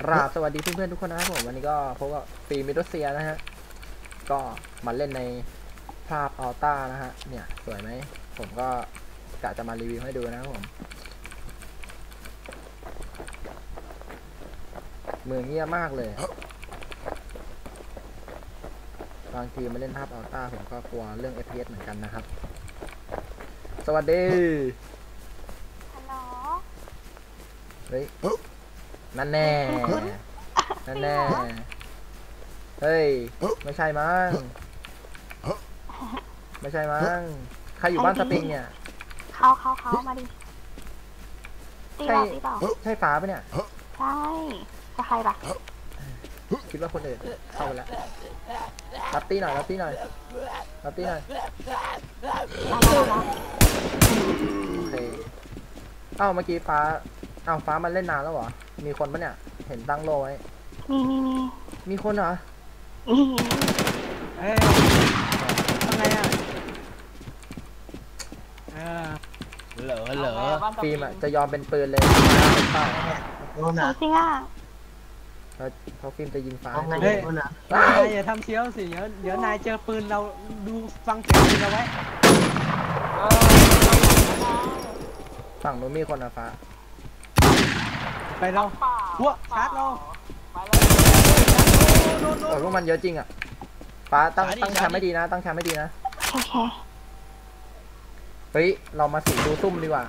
กราบสวัสดีเพื่อนๆทุกคนนะครับผมวันนี้ก็พบกับฟีมิโดเซียนะฮะก็มาเล่นในภาพอัลต้านะฮะเนี่ย สวยไหมผมก็กะจะมารีวิวให้ดูนะครับผม เมืองเงียบมากเลยบางทีมาเล่นภาพอัลต้าผมก็กลัวเรื่อง FPS เหมือนกันนะครับ สวัสดีฮัลโหลเฮ้ย นั่นแน่ นั่นแน่ เฮ้ย ไม่ใช่มั้ง ไม่ใช่มั้ง ใครอยู่บ้านสปริงเนี่ย เขาเขาเขามาดิ ตีเราตีเปล่าใช่ฟ้าปะเนี่ย ใช่จะใครล่ะ คิดว่าคนอื่นเข้าไปแล้วรับตีหน่อยรับตีหน่อยรับตีหน่อยมาแล้วมาโอเคเอ้าเมื่อกี้ฟ้าเอ้าฟ้ามันเล่นนานแล้วเหรอ มีคนปะเนี่ย เห็นตั้งโลไว้ มีมีมีมีคนเหรอมีเอ้ยทำไงอะเออเหลอเหลอฟิล์มอะจะยอมเป็นปืนเลยเปล่าจริงอะแล้วเพราะฟิล์มจะยิงฟ้าเฮ้ยนายอย่าทำเชียวสิ เดี๋ยวเดี๋ยวนายเจอปืนเราดูฟังเสียงปืนเราไว้ฝั่งนู้นมีคนนะฟ้า ไปเราพวกชาร์จเราโอ้ยพวกมันเยอะจริงอะฟ้าตั้งตั้งแคมป์ไม่ดีนะ ตั้งแคมป์ไม่ดีนะโอเคเฮ้ย เรามาสีดูซุ่มดีกว่า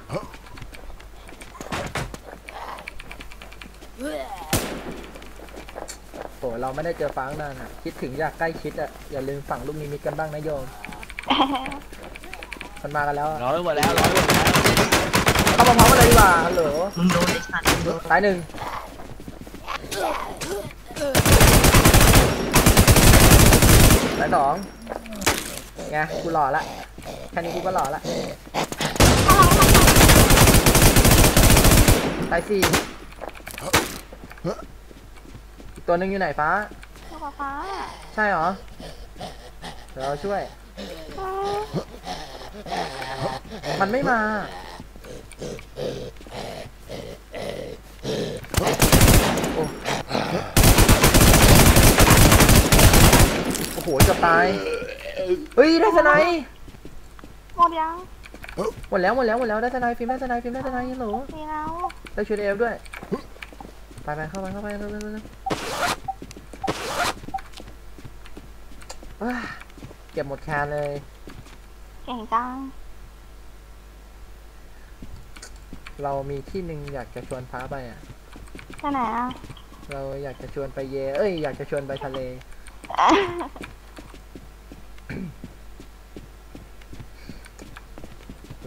โอ้เราไม่ได้เจอฟ้างนานอะ คิดถึงอยากใกล้ชิดอะ อย่าลืมฝั่งลูกนิมิตกันบ้างนะโยมมันมากันแล้วอะร้อยหมดแล้วร้อยหมดแล้ว เข้ามาพร้อมกันเลยดีกว่าฮัลโหลมึงโดนไอ้สัตว์มึงโดนตายหนึ่งตายสองไงกูหล่อละแค่นี้กูก็หล่อละตายสี่อีกตัวหนึ่งอยู่ไหนฟ้าลูกฟ้าฟ้าใช่เหรอเดี๋ยวเราช่วย มันไม่มา โอ้โอ้โหจะตาย เฮ้ยได้สไนป์หมดยังหมดแล้วหมดแล้วหมดแล้วได้สไนป์ฟิล์มได้สไนป์ฟิล์มได้สไนป์ฮัลโหลมีแล้วได้ชุดเอฟด้วย ไปไปเข้าไปเข้าไปเร็วเร็วเร็วเร็วว้าเก็บหมดแคนเลย เก่งจัง เรามีที่หนึ่งอยากจะชวนฟ้าไปอะไปไหนอะ เราอยากจะชวนไปเย เอ้ยอยากจะชวนไปทะเล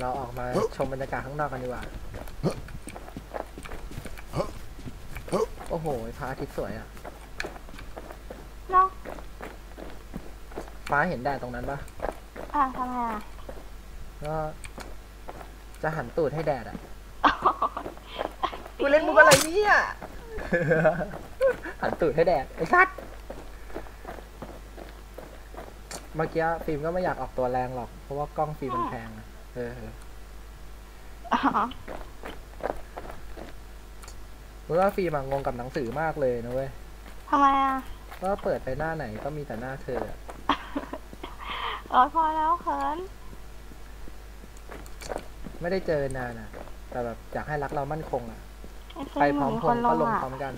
เราออกมาชมบรรยากาศข้างนอกกันดีกว่า โอ้โหพระอาทิตย์สวยอะเนาะฟ้าเห็นแดดตรงนั้นปะอะทำไมอะก็จะหันตูดให้แดดอะ กูเล่นมุกอะไรเนี่ยหันตูดให้แดดไอ้สัตว์เมื่อกี้ฟิล์มก็ไม่อยากออกตัวแรงหรอก เพราะว่ากล้องฟิล์มมันแพงอะเอออ๋อ เพราะว่าฟิล์มอะงงกับหนังสือมากเลยนะเว้ยทำไมอะก็เปิดไปหน้าไหนก็มีแต่หน้าเธออะโอ้ยพอแล้วเขิน ไม่ได้เจอนานอะแต่แบบอยากให้รักเรามั่นคงอะ ไอ้ไปเขินพร้อมเหพมืงนก็ลงอะพร้อมกัน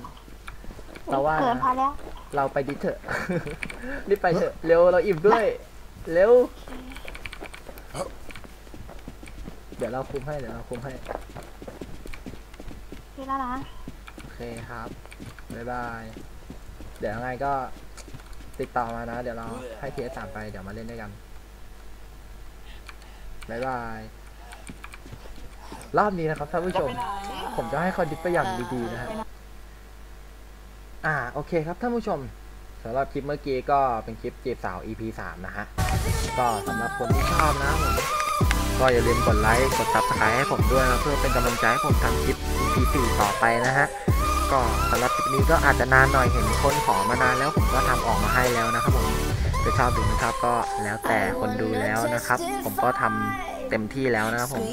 เราว่าเขินนะพอแล้ว เราไปดิสเถอะ รีบไปเถอะ เร็วเราอิ่มด้วย เร็ว เดี๋ยวเราคุมให้ เดี๋ยวเราคุมให้ดีแล้วนะ โอเคครับ บ๊ายบาย เดี๋ยวยังไงก็ติดต่อมานะ เดี๋ยวเราให้เทสสามไป เดี๋ยวมาเล่นด้วยกัน บ๊ายบาย รอบนี้นะครับท่านผู้ชม ผมจะให้คอนดิสไปอย่างดีๆนะฮะอ่าโอเคครับท่านผู้ชมสำหรับคลิปเมื่อกี้ก็เป็นคลิปจีบสาว EP 3 นะฮะ ก็สำหรับคนที่ชอบนะผมก็อย่าลืมกดไลค์กด subscribe ให้ผมด้วยนะเพื่อเป็นกำลังใจให้ผมทำคลิป EP 4 ต่อไปนะฮะก็สำหรับคลิปนี้ก็อาจจะนานหน่อยเห็นคนขอมานานแล้วผมก็ทำออกมาให้แล้วนะครับผมจะชอบหรือไม่ชอบก็แล้วแต่คนดูแล้วนะครับ ผมก็ทำเต็มที่แล้วนะครับผม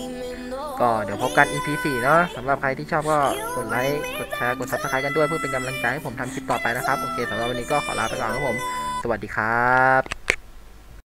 ก็เดี๋ยวพบกัน EP 4 เนาะสำหรับใครที่ชอบก็กดไลค์ กดแชร์ กด subscribe กันด้วยเพื่อเป็นกำลังใจให้ผมทำคลิปต่อไปนะครับ โอเคสำหรับวันนี้ก็ขอลาไปก่อนครับผม สวัสดีครับ